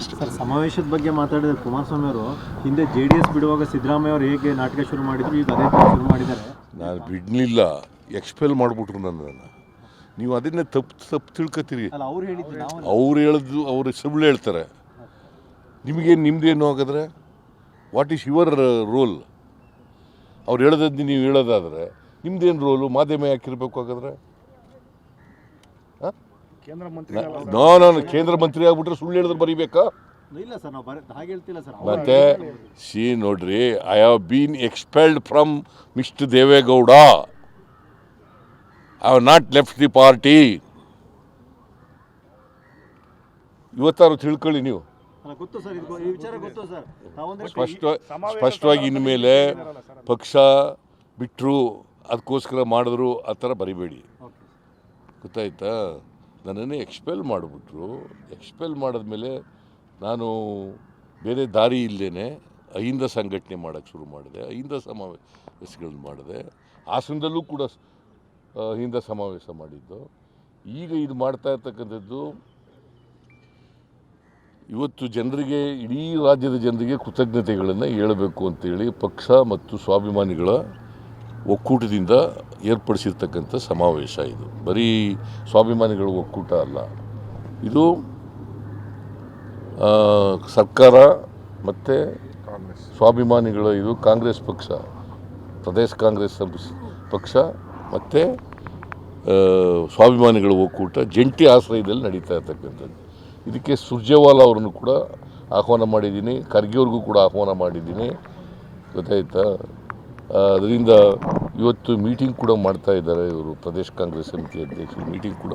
ಅಷ್ಟೇ. ಸರ್ ಸಮಾವೇಶದ ಬಗ್ಗೆ ಮಾತಾಡಿದ್ರೆ ಕುಮಾರಸ್ವಾಮಿ ಅವರು ಹಿಂದೆ ಜೆ ಡಿ ಎಸ್ ಬಿಡುವಾಗ ಸಿದ್ದರಾಮಯ್ಯ ಅವರು ಹೇಗೆ ನಾಟಕ ಶುರು ಮಾಡಿದ್ರು ಈಗ ಅದೇ ಶುರು ಮಾಡಿದ್ದಾರೆ. ನಾನು ಬಿಡಲಿಲ್ಲ. ಎಕ್ಸ್ಪೆಲ್ ಮಾಡಿಬಿಟ್ರು ನನ್ನನ್ನು. ನೀವು ಅದನ್ನೇ ತಪ್ಪು ತಪ್ಪು ತಿಳ್ಕೊತೀರಿ. ಅವ್ರು ಹೇಳಿದ್ರು ಅವ್ರು ಹೇಳಿದ್ದು ಅವ್ರು ಸುಳ್ಳು ಹೇಳ್ತಾರೆ. ನಿಮಗೇನು ನಿಮ್ದೇನು ಹಾಗಾದ್ರೆ? ವಾಟ್ ಈಸ್ ಯುವರ್ ರೋಲ್ ಅವ್ರು ಹೇಳೋದದ್ದು ನೀವು ಹೇಳೋದಾದ್ರೆ ನಿಮ್ಮದೇನು ರೋಲು ಮಾಧ್ಯಮ ಯಾಕಿರ್ಬೇಕು ಹಾಗಾದ್ರೆ? ಕೇಂದ್ರ ಮಂತ್ರಿ ನೋ ನಾನು ಕೇಂದ್ರ ಮಂತ್ರಿ ಆಗ್ಬಿಟ್ರೆ ಸುಳ್ಳು ಹೇಳಿದ್ರೆ ಬರೀಬೇಕಾ? ಇಲ್ಲ ಸರ್ ನಾವು ಬರ ಹಾಗೆ ಹೇಳ್ತಿಲ್ಲ ಸರ್. ಮತ್ತೆ ಸಿ ನೋಡ್ರಿ I have been expelled from mister Deve Gowda I have not left the party ಇವತ್ತಾರು ತಿಳ್ಕೊಳ್ಳಿ ನೀವು. ಗೊತ್ತು ಸರ್ ಇದು ಈ ವಿಚಾರ ಗೊತ್ತು ಸರ್. ತಾವಂದ್ರೆ ಸ್ಪಷ್ಟ ಸ್ಪಷ್ಟವಾಗಿ ಇನ್ಮೇಲೆ ಪಕ್ಷ ಬಿಟ್ಟರು ಅದಕ್ಕೋಸ್ಕರ ಮಾಡಿದ್ರು ಆ ಥರ ಬರಿಬೇಡಿ. ಗೊತ್ತಾಯ್ತಾ? ನನ್ನನ್ನು ಎಕ್ಸ್ಪೆಲ್ ಮಾಡಿಬಿಟ್ರು. ಎಕ್ಸ್ಪೆಲ್ ಮಾಡಿದ್ಮೇಲೆ ನಾನು ಬೇರೆ ದಾರಿ ಇಲ್ಲದೇ ಅಹಿಂದ ಸಂಘಟನೆ ಮಾಡೋಕ್ಕೆ ಶುರು ಮಾಡಿದೆ. ಅಹಿಂದ ಸಮಾವೇಶಗಳನ್ನ ಮಾಡಿದೆ. ಹಾಸನದಲ್ಲೂ ಕೂಡ ಅಹಿಂದ ಸಮಾವೇಶ ಮಾಡಿದ್ದು. ಈಗ ಇದು ಮಾಡ್ತಾ ಇರ್ತಕ್ಕಂಥದ್ದು ಇವತ್ತು ಜನರಿಗೆ, ಇಡೀ ರಾಜ್ಯದ ಜನರಿಗೆ ಕೃತಜ್ಞತೆಗಳನ್ನು ಹೇಳಬೇಕು ಅಂತೇಳಿ ಪಕ್ಷ ಮತ್ತು ಸ್ವಾಭಿಮಾನಿಗಳ ಒಕ್ಕೂಟದಿಂದ ಏರ್ಪಡಿಸಿರ್ತಕ್ಕಂಥ ಸಮಾವೇಶ ಇದು. ಬರೀ ಸ್ವಾಭಿಮಾನಿಗಳ ಒಕ್ಕೂಟ ಅಲ್ಲ. ಇದು ಸರ್ಕಾರ ಮತ್ತು ಸ್ವಾಭಿಮಾನಿಗಳ ಇದು ಕಾಂಗ್ರೆಸ್ ಪಕ್ಷ ಪ್ರದೇಶ ಕಾಂಗ್ರೆಸ್ ಪಕ್ಷ ಮತ್ತು ಸ್ವಾಭಿಮಾನಿಗಳ ಒಕ್ಕೂಟ ಜಂಟಿ ಆಶ್ರಯದಲ್ಲಿ ನಡೀತಾ ಇರ್ತಕ್ಕಂಥದ್ದು. ಇದಕ್ಕೆ ಸುರ್ಜೇವಾಲಾ ಅವರನ್ನು ಕೂಡ ಆಹ್ವಾನ ಮಾಡಿದ್ದೀನಿ ಖರ್ಗೆ ಅವ್ರಿಗೂ ಕೂಡ ಆಹ್ವಾನ ಮಾಡಿದ್ದೀನಿ. ಗೊತ್ತಾಯ್ತಾ? ಅದರಿಂದ ಇವತ್ತು ಮೀಟಿಂಗ್ ಕೂಡ ಮಾಡ್ತಾ ಇದ್ದಾರೆ ಇವರು ಪ್ರದೇಶ ಕಾಂಗ್ರೆಸ್ ಸಮಿತಿ ಅಧ್ಯಕ್ಷರು. ಮೀಟಿಂಗ್ ಕೂಡ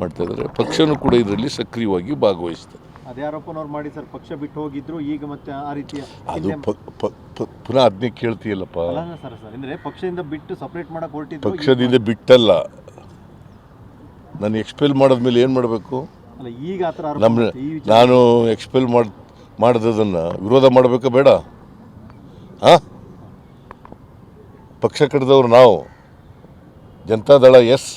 ಮಾಡ್ತಾ ಇದ್ದಾರೆ. ಪಕ್ಷನೂ ಕೂಡ ಇದರಲ್ಲಿ ಸಕ್ರಿಯವಾಗಿ ಭಾಗವಹಿಸ್ತಾರೆ. ಅದೇ ಆರೋಪನವ್ರು ಮಾಡಿ ಸರ್ ಪಕ್ಷ ಬಿಟ್ಟು ಹೋಗಿದ್ರು ಈಗ ಮತ್ತೆ ಆ ರೀತಿಯ ಅದು ಪುನಃ ಅದನ್ನೇ ಕೇಳ್ತೀಯಲ್ಲಪ್ಪ. ಸರ್ ಸರ್ ಅಂದ್ರೆ ಪಕ್ಷದಿಂದ ಬಿಟ್ಟು ಸಪ್ರೇಟ್ ಮಾಡಕ್ ಹೊರಟಿದ್ರು ಈಗ- ಪಕ್ಷದಿಂದ ಬಿಟ್ಟಲ್ಲ. ನಾನು ಎಕ್ಸ್ಪೆಲ್ ಮಾಡಿದ್ಮೇಲೆ ಏನು ಮಾಡಬೇಕು? ಅಲ್ಲ ಈಗ ಆತರ ಆರೋಪ ನಮ್ಮ ನಾನು ಎಕ್ಸ್ಪೆಲ್ ಮಾಡಿ ಮಾಡಿದ್ದನ್ನು ವಿರೋಧ ಮಾಡಬೇಕಾ ಬೇಡ? ಹಾಂ? ಪಕ್ಷ ಕಟ್ಟಿದವ್ರು ನಾವು. ಜನತಾದಳ ಎಸ್.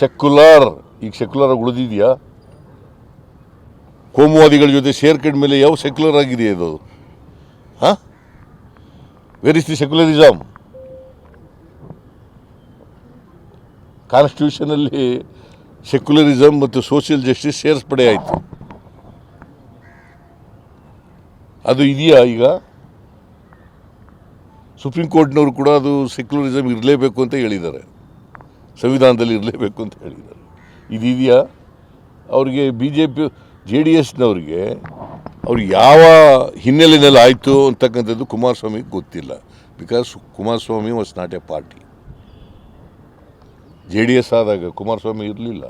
ಸೆಕ್ಯುಲರ್. ಈಗ ಸೆಕ್ಯುಲರ್ ಉಳಿದಿದೆಯಾ? ಕೋಮುವಾದಿಗಳ ಜೊತೆ ಸೇರ್ಕೊಂಡ ಮೇಲೆ ಯಾವ ಸೆಕ್ಯುಲರ್ ಆಗಿದೆ ಅದು? ಹಾಂ? ವೆರ್ ಇಸ್ ದಿ ಸೆಕ್ಯುಲರಿಸಮ್ ಕಾನ್ಸ್ಟಿಟ್ಯೂಷನಲ್ಲಿ ಸೆಕ್ಯುಲರಿಸಮ್ ಮತ್ತು ಸೋಷಿಯಲ್ ಜಸ್ಟಿಸ್ ಸೇರಿಸ್ಪಡೆ ಆಯಿತು ಅದು ಇದೆಯಾ ಈಗ? ಸುಪ್ರೀಂ ಕೋರ್ಟ್ನವರು ಕೂಡ ಅದು ಸೆಕ್ಯುಲರಿಸಮ್ ಇರಲೇಬೇಕು ಅಂತ ಹೇಳಿದ್ದಾರೆ. ಸಂವಿಧಾನದಲ್ಲಿ ಇರಲೇಬೇಕು ಅಂತ ಹೇಳಿದ್ದಾರೆ. ಇದಿದೆಯಾ? ಅವರಿಗೆ B J P J D ಎಸ್ನವ್ರಿಗೆ ಅವ್ರು ಯಾವ ಹಿನ್ನೆಲೆಯಲ್ಲಿ ಆಯಿತು ಅಂತಕ್ಕಂಥದ್ದು ಕುಮಾರಸ್ವಾಮಿಗೆ ಗೊತ್ತಿಲ್ಲ. Because Kumaraswamy was not a party. J D S ಆದಾಗ ಕುಮಾರಸ್ವಾಮಿ ಇರಲಿಲ್ಲ.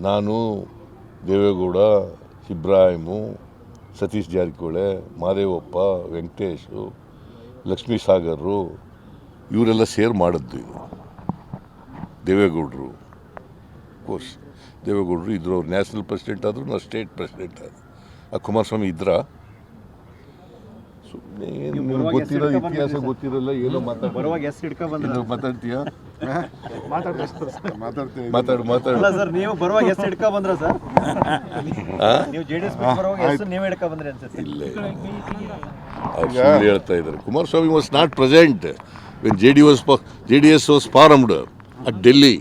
ನಾನು ದೇವೇಗೌಡ, ಇಬ್ರಾಹಿಮು, ಸತೀಶ್ ಜಾರಕಿಹೊಳಿ, ಮಾದೇವಪ್ಪ, ವೆಂಕಟೇಶು ಲಕ್ಷ್ಮೀ ಸಾಗರರು ಇವರೆಲ್ಲ ಸೇರ್ ಮಾಡಿದ್ದು ಇದು ದೇವೇಗೌಡರು. ಕೋರ್ಸ್ ದೇವೇಗೌಡರು ಇದ್ರು ಅವ್ರು ನ್ಯಾಷನಲ್ ಪ್ರೆಸಿಡೆಂಟ್ ಆದರು ನಾವು ಸ್ಟೇಟ್ ಪ್ರೆಸಿಡೆಂಟ್ ಆದರು. ಆ ಕುಮಾರಸ್ವಾಮಿ ಇದ್ರ? ಸುಮ್ಮನೆ ಗೊತ್ತಿರೋ ಇತಿಹಾಸ ಗೊತ್ತಿರಲ್ಲ ಏನೋ ಮಾತಾಡ್ತೀಯ? ಮಾತಾಡು ಮಾತಾಡು. ಅಲ್ಲ ಸರ್ ನೀವು ಬರುವಾಗ ಎಸ್ ಹಿಡ್ಕೊ ಬಂದ್ರ ಸರ್ ನೀವು ಜೆ ಡಿ ಎಸ್ ಬರುವಾಗ ಎಸ್ ನೀವು ಹಿಡ್ಕೊ ಬಂದ್ರಿ ಅನ್ಸುತ್ತೆ. ಇಲ್ಲ ಅವ್ರು ಸುಳ್ಳು ಹೇಳ್ತಾ ಇದ್ದಾರೆ. Kumaraswamy was not present when J D was J D S was formed at Delhi